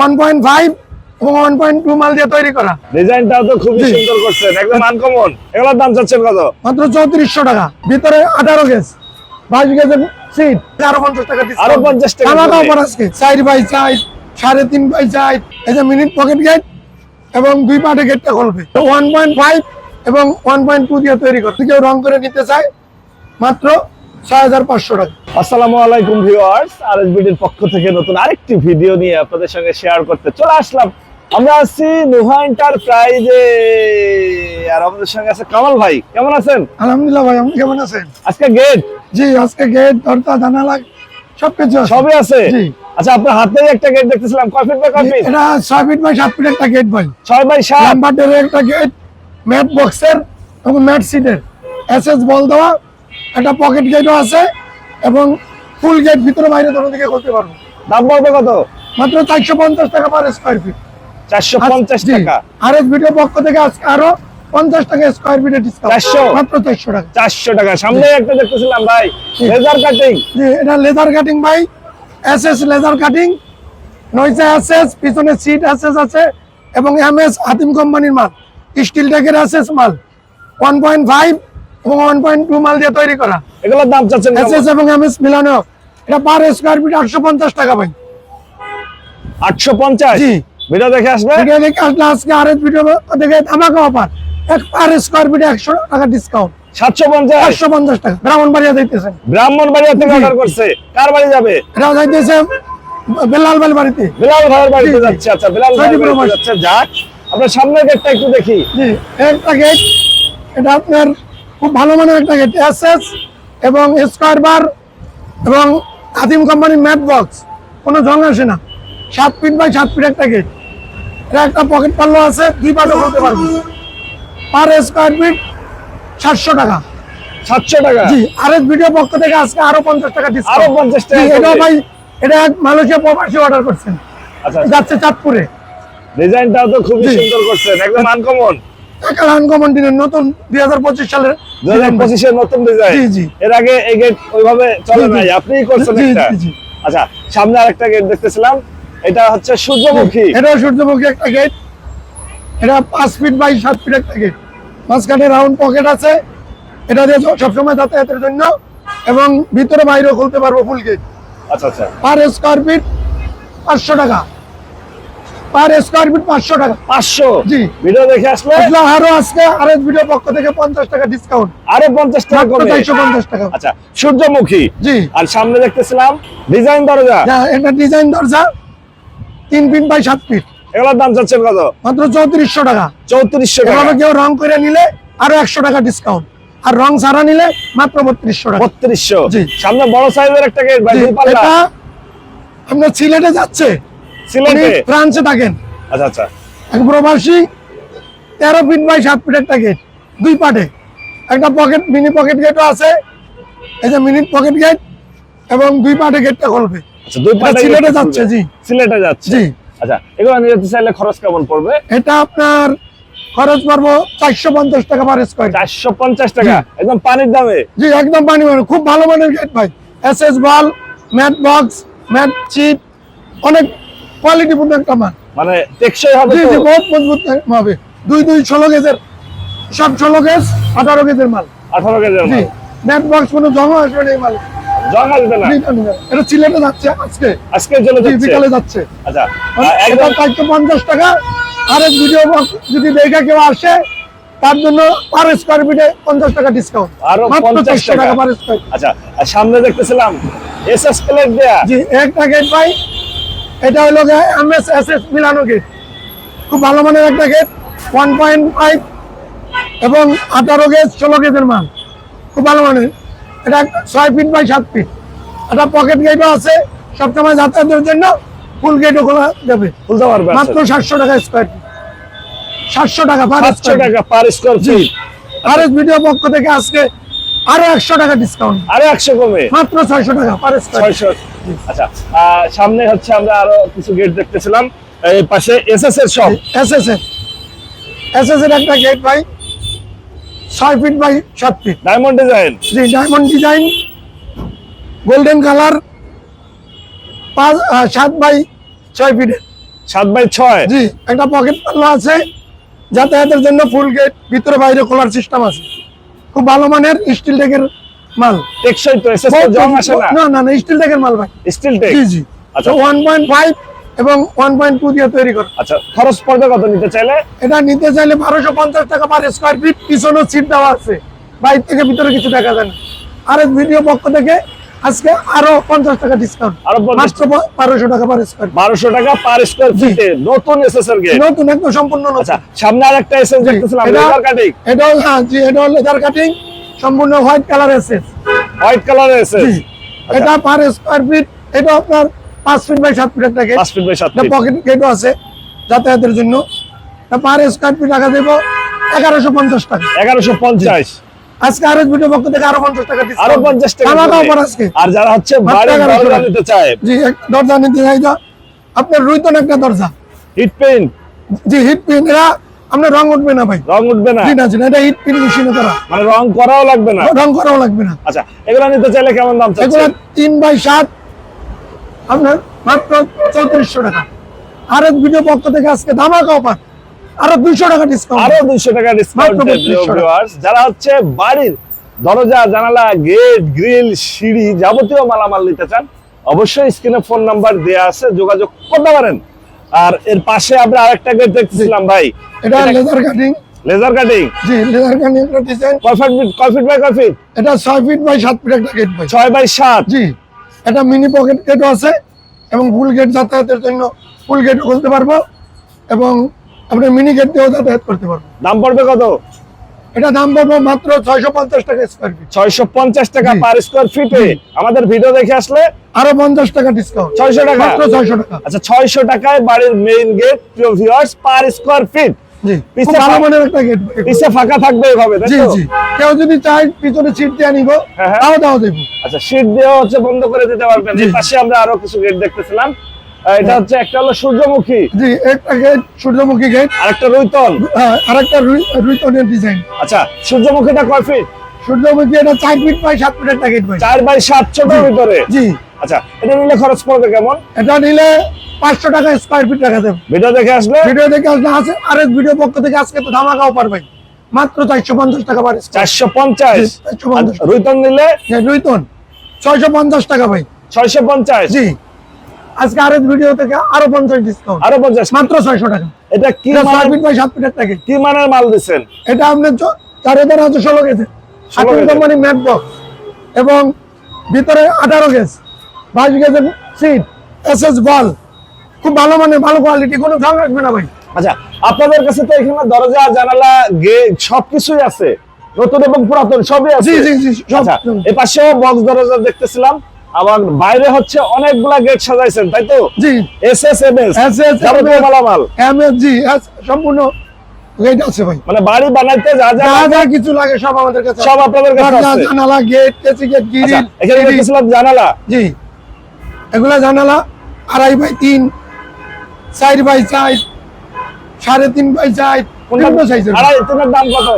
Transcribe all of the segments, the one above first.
One point five এবং one point two মাল দিয়ে তৈরি করা। ডিজাইনটাও তো খুবই সুন্দর করছেন একদম আনকমন এগুলোর দাম চাচ্ছেন কত? মাত্র চৌত্রিশশো টাকা ভিতরে আঠারো গেজ বাইশ গেজের সিট আরও পঞ্চাশ টাকা। আরও 50 টাকা আলাদা অফার আজকে। চার বাই চার সাড়ে তিন বাই চার এই যে মিনিট পকেট গেট এবং দুই পাটে গেটটা খুলবে। ওয়ান পয়েন্ট ফাইভ এবং ওয়ান পয়েন্ট টু দিয়ে তৈরি করতে কেউ রং করে নিতে চায় মাত্র ছয় হাজার পাঁচশো টাকা। আসসালামু আলাইকুম ভিউয়ার্স আরএসবিডির পক্ষ থেকে নতুন আরেকটি ভিডিও নিয়ে আপনাদের সঙ্গে শেয়ার করতে চলে আসলাম। আমরা আছি নুহা এন্টারপ্রাইজে। আর আমাদের সঙ্গে আছে কামাল ভাই কেমন আছেন? আলহামদুলিল্লাহ ভাই আপনি কেমন আছেন? আজকে গেট জি আজকে গেট দরজা জানালা সবকিছু সবই আছে? জি। আচ্ছা আপনার হাতেই একটা গেট দেখতেছিলাম। কয় ফিট বাই কয় ফিট এটা ছয় ফিট বাই সাত ফিট একটা গেট ভাই। বাই সাত? একটা গেট ম্যাট বক্সের এবং ম্যাট সিটের এসএস বল দেওয়া একটা পকেট গেটও আছে এবং ফুল গেট ভিতরে বাইরে দোনো দিকে করতে পারব। দাম পড়বে কত? মাত্র চারশো পঞ্চাশ টাকা পার স্কোয়ার ফিট চারশো পঞ্চাশ টাকা। আর এস ভিডিও পক্ষ থেকে আজকে আরও পঞ্চাশ টাকা স্কোয়ার ফিটের ডিসকাউন্ট 400? মাত্র চারশো টাকা। চারশো টাকা। সামনে একটা দেখতেছিলাম ভাই লেজার কাটিং জি এটা লেদার কাটিং ভাই। এস এস লেদার কাটিং নয়সা এসএস পিছনে সিট এসএস আছে এবং এম এস হাতিম কোম্পানির মাল। স্টিল ট্যাকের এসএস মাল। One point five one point two মাল দিয়ে তৈরি করা। এগুলোর দাম চাচ্ছেন এসএস এবং এম মিলানো। এটা পার স্কোয়ার ফিট আটশো পঞ্চাশ টাকা ভাই। আটশো পঞ্চাশ? জি। ভিডিও দেখে আসবে? ভিডিও দেখে আসলে আজকে আর ভিডিও দেখে ধামাকা অফার এক পার স্কোয়ার ফিটে একশো টাকা ডিসকাউন্ট সাতশো পঞ্চাশ? টাকা। ব্রাহ্মণবাড়িয়া দিতেছেন ব্রাহ্মণবাড়িয়া থেকে জি। অর্ডার করছে। কার বাড়ি যাবে? এটা যাইতেছে বেলাল বাড়ি বাড়িতে। বিলাল ভাইয়ের বাড়িতে জি, জি। যাচ্ছে। আচ্ছা বিলাল ভাইয়ের। যাচ্ছে। যাক আমরা সামনের গেটটা একটু দেখি। জি একটা গেট এটা আপনার খুব ভালো মানের একটা গেট এসএস এবং স্কোয়ার বার এবং আদিম কোম্পানির ম্যাট বক্স কোনো জং আসে না। সাত ফিট বাই সাত ফিট একটা গেট এটা একটা পকেট পাল্লো আছে দুই পাটও করতে পারব। পার স্কোয়ার ফিট সাতশো টাকা। সাতশো টাকা? জি আর এস ভিডিও পক্ষ থেকে আজকে আরও পঞ্চাশ টাকা আরও 50 টাকা এটা। ভাই এটা এক মালয়েশিয়া প্রবাসী অর্ডার করছেন। আচ্ছা যাচ্ছে চাঁদপুরে। ডিজাইনটাও তো খুবই সুন্দর করছেন একদম আনকমন একটা আনকমন দিনের নতুন দুই হাজার পঁচিশ সালের দু হাজার পঁচিশের নতুন ডিজাইন জি, জি। এর আগে এই গেট ওইভাবে চলে জি, জি। নাই। আপনিই করছেন জি, একটা। জি, জি। আচ্ছা সামনে আরেকটা গেট দেখতেছিলাম। এটা হচ্ছে সূর্যমুখী। একটা গেট এটা পাঁচ ফিট বাই সাত ফিট একটা গেট মাঝখানে রাউন্ড পকেট আছে। এটা দিয়ে সবসময় যাতায়াতের জন্য এবং ভিতরে বাইরেও খুলতে পারব ফুল গেট আচ্ছা আচ্ছা। পার স্কোয়ার ফিট পাঁচশো টাকা। পার স্কোয়ার ফিট পাঁচশো টাকা। পাঁচশো? জি। ভিডিও দেখে আসলে? আরও আজকে আর ভিডিও পক্ষ থেকে পঞ্চাশ টাকা ডিসকাউন্ট আরও পঞ্চাশ টাকা কমে। টাকা। আচ্ছা সূর্যমুখী। জি। আর সামনে দেখতেছিলাম ডিজাইন দরজা। এটা ডিজাইন দরজা তিন ফিট বাই সাত ফিট এগুলোর দাম চাচ্ছেন কত? মাত্র চৌত্রিশশো টাকা। চৌত্রিশশো টাকা। এভাবে কেউ রং করে নিলে আরও একশো টাকা ডিসকাউন্ট আর রং ছাড়া নিলে মাত্র বত্রিশশো টাকা। বত্রিশশো। জি। সামনে বড় সাইজের একটা গেট ভাই আপনার সিলেটে যাচ্ছে। ফ্রান্সে থাকেন। আচ্ছা আচ্ছা। এক প্রবাসী তেরো ফিট বাই সাত ফিট একটা গেট দুই পাটে। একটা পকেট মিনি পকেট গেটও আছে এই যে মিনি পকেট গেট এবং দুই পাটে গেটটা খুলবে। আচ্ছা দুই সিলেটে যাচ্ছে, জি। সিলেটে যাচ্ছে। জি। আচ্ছা এগুলো নিতে চাইলে খরচ কেমন পড়বে? এটা আপনার খরচ পড়ব চারশো পঞ্চাশ টাকা পার স্কোয়ার চারশো পঞ্চাশ টাকা? একদম পানির দামে? জি একদম পানি মানে খুব ভালো মানের গেট ভাই। S S ball mat box mat cheat অনেক কোয়ালিটিপূর্ণ একটা মাল। মানে টেকসই হবে জি জি বহুত মজবুত হবে দুই দুই ষোলো গেজের সব ষোলো গেজ আঠারো গেজের মাল। আঠারো কেজির জি। ম্যাট বক্স কোনো জমা আসবে না এই মাল। জং আসবে না। এটা সিলেটে যাচ্ছে আজকে। আজকে চলে যাচ্ছে? বিকালে যাচ্ছে। আচ্ছা এটা চারশো পঞ্চাশ টাকা। আর এক ভিডিও বক্স যদি দেখে কেউ আসে তার জন্য পার স্কোয়ার ফিটে পঞ্চাশ টাকা ডিসকাউন্ট আরও 50 টাকা। পার স্কোয়ার আচ্ছা আর সামনে দেখতেছিলাম এস এস প্লেট দেয়া। জি একটা গেট ভাই এটা হলো এমএস এস এস মিলানো গেট খুব ভালো মানের একটা গেট ওয়ান পয়েন্ট ফাইভ এবং আঠারো গেজ ষোলো গেজের মাল খুব ভালো মানের। এটা ছয় ফিট বাই সাত ফিট একটা পকেট গেটও আছে সবসময় যাতায়াতের জন্য ফুল গেটও খোলা যাবে। খুলতে পারবে মাত্র সাতশো টাকা স্কোয়ার ফিট সাতশো টাকা পার সাতশো টাকা পার স্কোয়ার ফিট আর এস ভিডিও পক্ষ থেকে আজকে আরও একশো টাকা ডিসকাউন্ট আরও একশো কমে। মাত্র ছয়শো টাকা পার স্কোয়ার আচ্ছা সামনে হচ্ছে আমরা আরও কিছু গেট দেখতেছিলাম। এই পাশে এস এস এর সব এস এস এর। এস এস এর একটা গেট ভাই ছয় ফিট বাই সাত ফিট ডায়মন্ড ডিজাইন জি ডায়মন্ড ডিজাইন গোল্ডেন কালার পাঁচ সাত বাই ছয় ফিটের সাত বাই ছয়? জি একটা পকেট পাল্লা আছে যাতায়াতের জন্য ফুল গেট ভিতরে বাইরে খোলার সিস্টেম আছে। খুব ভালো মানের স্টিল টেকের মাল। টেকসই তো এসএস তো জং আসে না? না না স্টিল টেকের মাল ভাই। Steel tech? জি জি। আচ্ছা। ওয়ান পয়েন্ট ফাইভ এবং ওয়ান পয়েন্ট টু দিয়ে তৈরি করে। আচ্ছা খরচ পড়বে কত নিতে চাইলে? এটা নিতে চাইলে বারোশো পঞ্চাশ টাকা পার স্কোয়ার ফিট পিছনেও সিট দেওয়া আছে। বাইর থেকে ভিতরে কিছু দেখা যায় না। আর ভিডিও পক্ষ থেকে আজকে আরও পঞ্চাশ টাকা ডিসকাউন্ট আরও 50 মাত্র বারোশো টাকা পার স্কোয়ার বারোশো টাকা পার স্কোয়ার। ফিটে নতুন এসএস এর গেট নতুন একদম সম্পূর্ণ আচ্ছা সামনে আর একটা এসএস দেখতেছিলাম লেজার কাটিং হ্যাঁ জি এটা লেদার কাটিং সম্পূর্ণ হোয়াইট কালার এসেস হোয়াইট কালারের এসএস। জি এটা পার স্কোয়ার ফিট এটা আপনার পাঁচ ফিট বাই সাত ফিট একটা গেট পাঁচ ফিট বাই সাত ফিট পকেট গেটও আছে যাতায়াতের জন্য। পার স্কোয়ার ফিট টাকা দেবো এগারোশো পঞ্চাশ টাকা। এগারোশো পঞ্চাশ। আজকে আরও ভিডিও পক্ষ থেকে আরও পঞ্চাশ টাকা discount। আরও পঞ্চাশ টাকা খাওয়া দাওয়া করে। পর আজকে। আর যারা হচ্ছে 1100 দরজা নিতে চায়। জি দরজা নিতে চাই। আপনার রুইতন একটা দরজা। হিট পেইন্ট জি হিট পিন এরা আপনার রং উঠবে না ভাই। রং উঠবে না? জি না, এটা হিট পিন মেশিনে করা। মানে রং করাও লাগবে না? রং করাও লাগবে না। আচ্ছা এগুলো নিতে চাইলে কেমন দাম এগুলো চাচ্ছেন তিন বাই সাত আপনার মাত্র চৌত্রিশশো টাকা। আর এক ভিডিও পক্ষ থেকে আজকে ধামাকা অফার আরও দুইশো টাকা ডিসকাউন্ট আরও দুইশো টাকা ডিসকাউন্ট মাত্র 3200 টাকা। যারা হচ্ছে বাড়ির দরজা জানালা গেট গ্রিল সিঁড়ি যাবতীয় মালামাল নিতে চান অবশ্যই স্ক্রিনে ফোন নাম্বার দেয়া আছে যোগাযোগ করতে পারেন। আর এর পাশে আমরা আরেকটা গেট দেখতেছিলাম ভাই। এটা লেদার কাটিং লেজার কাটিং জি লেজার কাটিং একটা ডিজাইন কয় ফিট কয় ফিট বাই কয় ফিট এটা 6 ফিট বাই 7 ফিট একটা গেট ভাই 6 বাই 7 জি এটা মিনি পকেট গেটও আছে এবং ফুল গেট যাতায়াতের জন্য ফুল গেট খুলতে পারব এবং আপনি মিনি গেট দিয়েও যাতায়াত করতে পারব। দাম পড়বে কত? এটা দাম পাবো মাত্র ছয়শো পঞ্চাশ টাকা স্কোয়ার ফিট ছয়শো পঞ্চাশ টাকা পার স্কোয়ার ফিটে আমাদের ভিডিও দেখে আসলে আরও পঞ্চাশ টাকা ডিসকাউন্ট 600 টাকা? মাত্র ছয়শো টাকা। আচ্ছা ছয়শো টাকায় বাড়ির main gate viewers per square feet ফাঁকা থাকবে এভাবে কেউ যদি চায় পিছনে সিট দিয়ে নিব হ্যাঁ, হ্যাঁ। তাও দাও দেবো আচ্ছা দিয়ে হচ্ছে বন্ধ করে দিতে পারবেন। পাশে আমরা আরও কিছু গেট দেখতেছিলাম। এটা হচ্ছে একটা হলো সূর্যমুখী। জি একটা গেট সূর্যমুখী গেট আর একটা রুইতন আর একটা রুইতনের ডিজাইন আচ্ছা সূর্যমুখীটা কয় ফিট সূর্যমুখী এটা চার ফিট বাই সাত ফিট একটা গেট চার বাই সাত ভিতরে? জি। আচ্ছা এটা নিলে খরচ পড়বে কেমন? এটা নিলে পাঁচশো টাকা স্কোয়ার ফিট দেবো ভিডিও দেখে আসলে? ভিডিও দেখে আসলে আছে আরেক ভিডিও পক্ষ থেকে আজকে তো ধামাকাও পারবে। মাত্র চারশো পঞ্চাশ টাকা পারে চারশো পঞ্চাশ? জি, 450 রুইতন নিলে? রুইতন। ছয়শো পঞ্চাশ টাকা ভাই। ছয়শো পঞ্চাশ? জি। আজকে আরেক ভিডিও থেকে আরও পঞ্চাশ ডিসকাউন্ট আরও পঞ্চাশ। মাত্র ছয়শো টাকা। এটা কি মানের ফিট বাই সাত ফিট একটা গেট কি মানের মাল এটা গেছে। 16 কোম্পানি ম্যাট বক্স। এবং ভিতরে গেজ গেজের সিট বল। খুব ভালো মানে ভালো কোয়ালিটি কোনো রাখবে না ভাই। আচ্ছা আপনাদের কাছে তো এখানে দরজা জানালা গেট সবকিছুই আছে। নতুন এবং পুরাতন সবই আছে। জি জি জি আচ্ছা এই পাশেও বক্স দরজা দেখতেছিলাম। আবার বাইরে হচ্ছে অনেকগুলা গেট সাজাইছেন তাই তো? জি। S S M S S S যাবতীয় মালামাল। এম এস জি সম্পূর্ণ রেট আছে ভাই। মানে বাড়ি বানাইতে যা যা যা কিছু লাগে সব আমাদের কাছে সব আপনাদের কাছে আছে। জানালা গেট গেট গিরিল এখানে জানালা। জি। এগুলা জানালা আড়াই বাই তিন চার বাই চার সাড়ে তিন বাই চার বিভিন্ন সাইজের আড়াই তিনের দাম কত?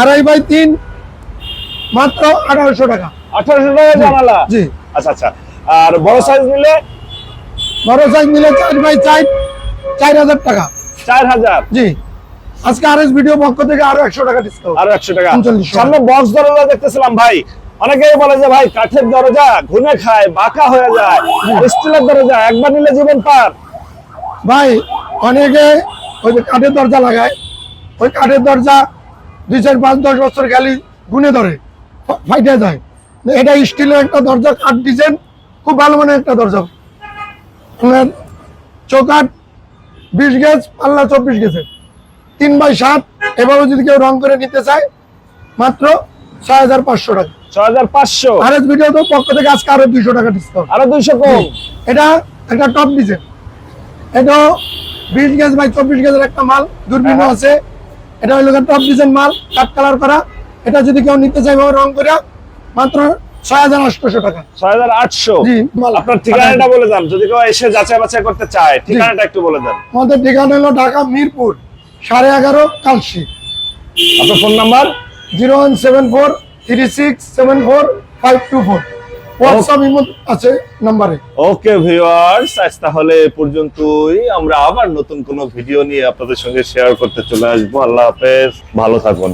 আড়াই বাই তিন মাত্র আঠারোশো টাকা। আঠারোশো টাকা জানালা। জি। আচ্ছা আচ্ছা। আর বড় সাইজ নিলে? বড় সাইজ নিলে চার বাই চার চার হাজার টাকা। চার হাজার? জি। আজকে আর এস ভিডিও পক্ষ থেকে আরও একশো টাকা ডিসকাউন্ট আরও একশো টাকা। 39 সামনে বক্স দরজা দেখতেছিলাম ভাই। অনেকেই বলে যে ভাই কাঠের দরজা ঘুনে খায় বাঁকা হয়ে যায় স্টিলের দরজা একবার নিলে জীবন পার। ভাই অনেকে ওই যে কাঠের দরজা লাগায়। ওই কাঠের দরজা দুই চার পাঁচ দশ বছর খালি গুনে ধরে ফাইটে যায়। এটা স্টিলের একটা দরজা কাঠ ডিজাইন খুব ভালো মানের একটা দরজা। আপনার চৌকাঠ বিশ গেজ পাল্লা চব্বিশ গেছে তিন বাই সাত এভাবে যদি কেউ রং করে নিতে চায় মাত্র ছয় হাজার পাঁচশো টাকা। ছয় হাজার পাঁচশো। আর ভিডিও তো পক্ষ থেকে আজকে আরও দুইশো টাকা ডিসকাউন্ট আরও দুইশো কম। এটা একটা টপ ডিজাইন এটা বিশ গেজ বাই চব্বিশ গেজের একটা মাল দূরবীন হ্যাঁ। আছে। এটা হলো টপ ডিজাইন মাল কাট কালার করা। এটা যদি কেউ নিতে চাই রং করে মাত্র ছয় হাজার আটশোশো টাকা। ছয় হাজার আটশো। আপনার ঠিকানাটা বলে দেন। যদি কেউ এসে যাচাই বাছাই করতে চায় ঠিকানাটা একটু বলে দেন। আমাদের ঠিকানা হলো ঢাকা মিরপুর সাড়ে এগারো কালশি। আপনার phone number? Zero one seven four three six seven four five two four. WhatsApp Imo আছে নাম্বারে। ওকে ভিউয়ার্স আজ তাহলে পর্যন্তই। আমরা আবার নতুন কোনো ভিডিও নিয়ে আপনাদের সঙ্গে শেয়ার করতে চলে আসব। আল্লাহ হাফেজ। ভালো থাকুন